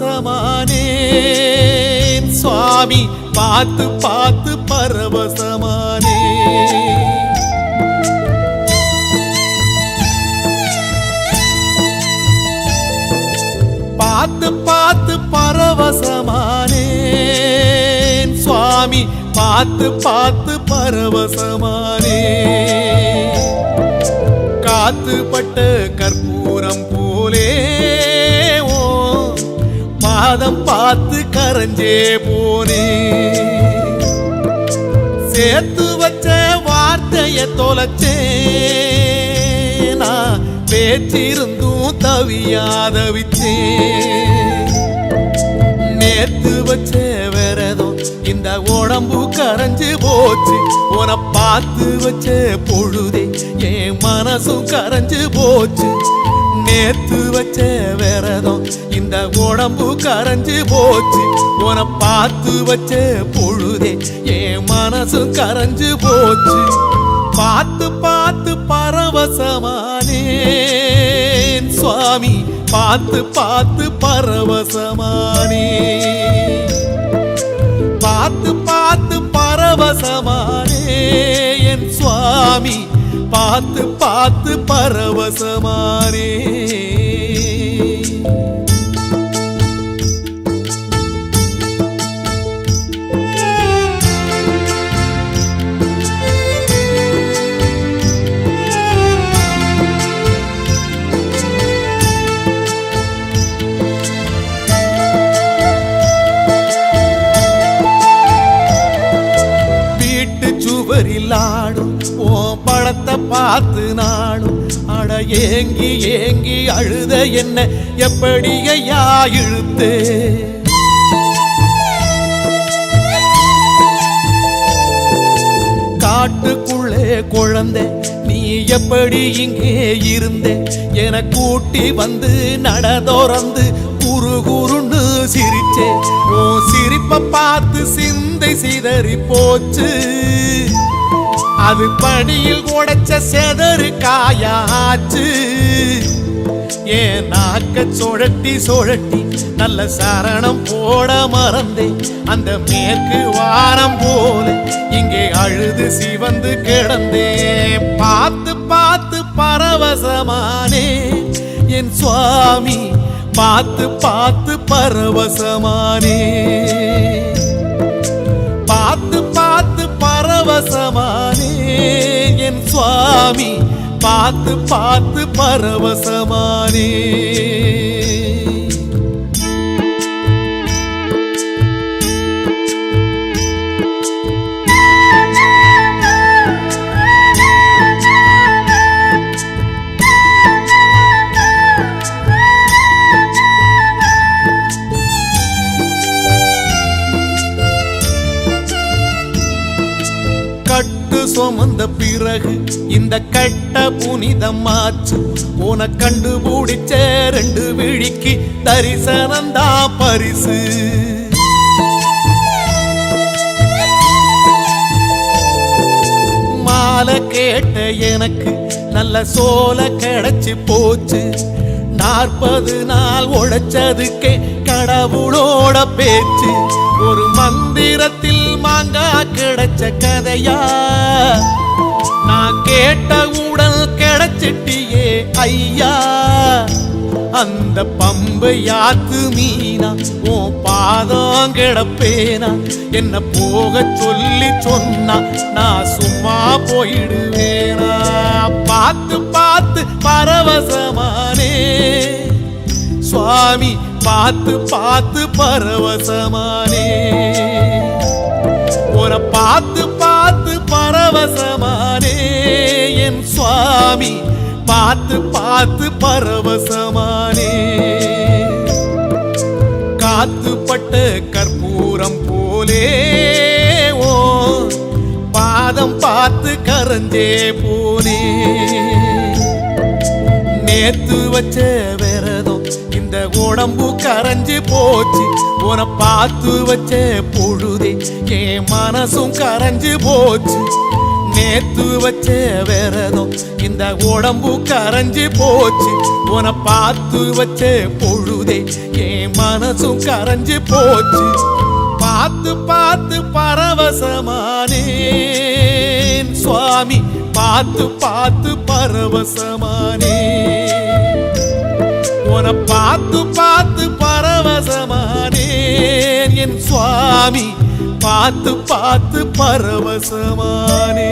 பரவசமானேன் சுவாமி பார்த்து பார்த்து பரவசமானே. பார்த்து பார்த்து பரவசமானேன் சுவாமி பார்த்து பார்த்து பரவசமானே. காத்துப்பட்ட கற்பூரம் போலே பாதம் பார்த்து கரைஞ்சே போனே. சேர்த்து வச்ச வார்த்தைய தொலைச்சேனா பேச்சிருந்தும் தவியாதவிச்சே நேத்து வச்ச விரதம் இந்த உடம்பு கரைஞ்சு போச்சு. உன பார்த்து வச்ச பொழுதே என் மனசும் கரைஞ்சு போச்சு. நேத்து வச்ச விரதம். இந்த உடம்பு கரைஞ்சு போச்சு. உன பார்த்து வச்ச பொழுதே என் மனசும் கரைஞ்சு போச்சு. பார்த்து பார்த்து பரவசமானே சுவாமி. பார்த்து பார்த்து பரவசமானே. பார்த்து பார்த்து பரவசமானே என் சுவாமி. பார்த்து பார்த்து பரவசமானே. படத்தை பார்த்து நானும் அட ஏங்கி ஏங்கி அழுத என்ன? எப்படியா இழுத்து? காட்டுக்குள்ளே குழந்தை நீ எப்படி இங்கே இருந்தே? என கூட்டி வந்து நடதோறந்து குறு குருன்னு சிரிச்சே. ஓ சிரிப்ப பார்த்து சிந்தை சிதறி போச்சு. அது படியில் உடைச்ச செதறு காயாச்சு. ஏன் நாக்க சுழட்டி சுழட்டி நல்ல சரணம் போட மறந்தேன். அந்த மேற்கு வாரம் போல இங்கே அழுது சிவந்து கிடந்தேன். பார்த்து பார்த்து பரவசமானே என் சுவாமி பார்த்து பார்த்து பரவசமானே. பார்த்து பார்த்து பரவசமா சுவாமி பார்த்து பார்த்து பரவசமானே. சுமந்த பிறகு இந்த கட்ட புனிதமாச்சு உன கண்டுபிடிச்ச ரெண்டு விழிக்கு தரிசனந்தா பரிசு. மாலை கேட்ட எனக்கு நல்ல சோல கிடைச்சி போச்சு. நாற்பது நாள் உழைச்சதுக்கே கடவுளோட பேச்சு. ஒரு மந்திரத்தில் மாங்கா கிடைச்ச கதையா? நான் கேட்ட உடல் கிடைச்சிட்டியே ஐயா. அந்த பம்பு யாத்து மீனா? உன் பாதம் கிடப்பேனா? என்ன போக சொல்லி சொன்னா? நான் சும்மா போயிடுவேனா? பார்த்து பார்த்து பரவசமானே. சுவாமி பார்த்து பார்த்து பரவசமானே. பார்த்து பார்த்து பரவசமானே என் சுவாமி. பார்த்து பார்த்து பரவசமானே. காத்துப்பட்ட கற்பூரம் போலே ஓ பாதம் பார்த்து கரஞ்சே போனே. நேத்து வச்ச இந்த உடம்பு கரைஞ்சு போச்சு. உன பார்த்து வச்ச பொழுதே என் மனசும் கரைஞ்சு போச்சு. நேத்து வச்ச விரதம் இந்த உடம்பு கரைஞ்சு போச்சு. உன பார்த்து வச்ச பொழுதே என் மனசும் கரைஞ்சு போச்சு. பார்த்து பார்த்து பரவசமானேன். சுவாமி பார்த்து பார்த்து பரவசமானே உன பார்த்து பார்த்து பரவசமானேன். என் சுவாமி பார்த்து பார்த்து பரவசமானே